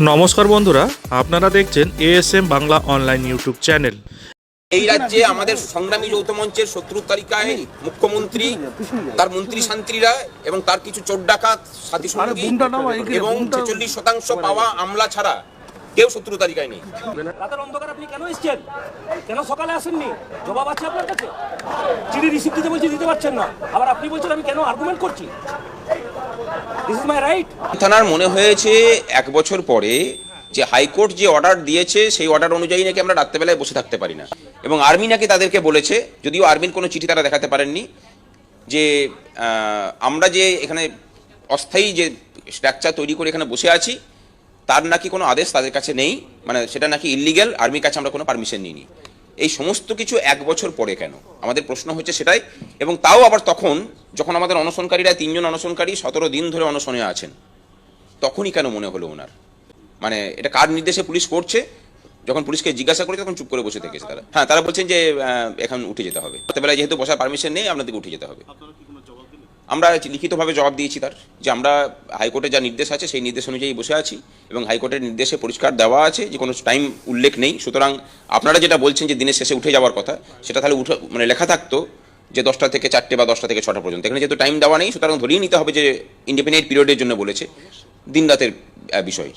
নমস্কার বন্ধুরা আপনারা দেখছেন ASM Bangla online YouTube channel এই রাজ্যে আমাদের সংগ্রামী যৌথ মঞ্চের শত্রুর তালিকায় মুখ্যমন্ত্রী তার মন্ত্রী শান্ত্রীরা এবং তার কিছু চোর ডাকাত সাথী সঙ্গী এবং ছেচল্লিশ শতাংশ পাওয়া আমলা ছাড়া কেউ শত্রু তালিকায় নেই। রাতের অন্ধকার আপনি কেন এসেছেন? কেন সকালে আসেননি? জবাব আছে আপনার কাছে? চিঠি রিসিভ দিতে বলছি দিতে পারছেন না। আবার আপনি বলছেন আমি কেন আর্গুমেন্ট করছি? থানার মনে হয়েছে এক বছর পরে যে হাইকোর্ট যে অর্ডার দিয়েছে, সেই অর্ডার অনুযায়ী নাকি আমরা রাত্রেবেলায় বসে থাকতে পারি না। এবং আর্মি নাকি তাদেরকে বলেছে, যদিও আর্মির কোনো চিঠি তারা দেখাতে পারেননি, যে আমরা যে এখানে অস্থায়ী যে স্ট্রাকচার তৈরি করে এখানে বসে আছি, তার নাকি কোনো আদেশ তাদের কাছে নেই মানে সেটা নাকি ইলিগ্যাল আর্মির কাছে আমরা কোনো পারমিশন নিইনি। এই সমস্ত কিছু এক বছর পরে কেন? আমাদের প্রশ্ন হচ্ছে সেটাই। এবং তাও আবার তখন, যখন আমাদের অনশনকারীরা তিনজন অনশনকারী সতেরো দিন ধরে অনশনে আছেন, তখনই কেন মনে হলো ওনার? মানে এটা কার নির্দেশে পুলিশ করছে? যখন পুলিশকে জিজ্ঞাসা করে তখন চুপ করে বসে থেকেছে তারা। হ্যাঁ তারা বলছেন যে এখন উঠে যেতে হবে। রাতেবেলায় যেহেতু বসার পারমিশন নেই, আপনাদেরকে উঠে যেতে হবে। আমরা লিখিতভাবে জবাব দিয়েছি তার, যে আমরা হাইকোর্টের যা নির্দেশ আছে সেই নির্দেশ অনুযায়ী বসে আছি এবং হাইকোর্টের নির্দেশে পরিষ্কার দেওয়া আছে যে কোনো টাইম উল্লেখ নেই। সুতরাং আপনারা যেটা বলছেন যে দিনের শেষে উঠে যাওয়ার কথা, সেটা তাহলে উঠে মানে লেখা থাকতো যে দশটা থেকে চারটে বা দশটা থেকে ছটা পর্যন্ত। এখানে যেহেতু টাইম দেওয়া নেই, সুতরাং ধরিয়ে নিতে হবে যে ইন্ডিপেন্ডেন্ট পিরিয়ডের জন্য বলেছে দিন রাতের বিষয়।